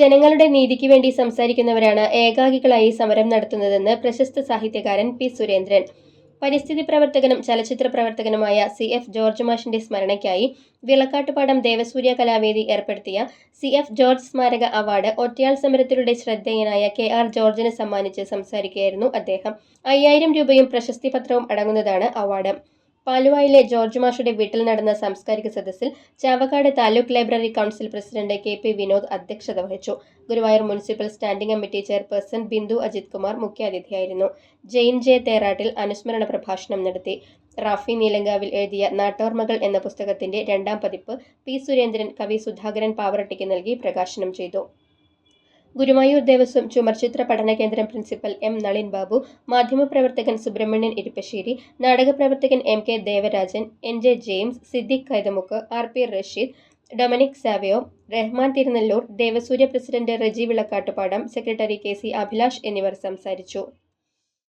ജനങ്ങളുടെ നീതിക്ക് വേണ്ടി സംസാരിക്കുന്നവരാണ് ഏകാഗികളായി സമരം നടത്തുന്നതെന്ന് പ്രശസ്ത സാഹിത്യകാരൻ പി സുരേന്ദ്രൻ. പരിസ്ഥിതി പ്രവർത്തകനും ചലച്ചിത്ര പ്രവർത്തകനുമായ സി എഫ് ജോർജ് മാഷിന്റെ സ്മരണയ്ക്കായി വിളക്കാട്ടുപാടം ദേവസൂര്യ കലാവേദി ഏർപ്പെടുത്തിയ സി എഫ് ജോർജ് സ്മാരക അവാർഡ് ഒറ്റയാൾ സമരത്തിലൂടെ ശ്രദ്ധേയനായ കെ ആർ ജോർജിന് സമ്മാനിച്ച് സംസാരിക്കുകയായിരുന്നു അദ്ദേഹം. അയ്യായിരം രൂപയും പ്രശസ്തി പത്രവും അടങ്ങുന്നതാണ് അവാർഡ്. പാലുവായിലെ ജോർജ് മാഷയുടെ വീട്ടിൽ നടന്ന സാംസ്കാരിക സദസ്സിൽ Chavakkad taluk library council president K P Vinod അധ്യക്ഷത വഹിച്ചു. Guruvayur municipal standing committee chairperson Bindu Ajith Kumar മുഖ്യാതിഥിയായിരുന്നു. Jain J Therattil അനുസ്മരണ പ്രഭാഷണം നടത്തി. റാഫി നീലങ്കാവിൽ എഴുതിയ നാട്ടോർമകൾ എന്ന പുസ്തകത്തിന്റെ രണ്ടാം പതിപ്പ് പി സുരേന്ദ്രൻ കവി സുധാകരൻ പാവറട്ടിക്ക് നൽകി പ്രകാശനം ചെയ്തു. ഗുരുവായൂർ ദേവസ്വം ചുമർചിത്ര പഠന കേന്ദ്രം പ്രിൻസിപ്പൽ എം നളിൻ ബാബു മാധ്യമപ്രവർത്തകൻ Subramanian Irippassery നാടകപ്രവർത്തകൻ M K Devarajan N J James Siddique Kaithamukku R P Rasheed Dominic Savio Rahman Thirunellur Devasurya president Reji Vilakkattupadam secretary K C Abhilash എന്നിവർ സംസാരിച്ചു.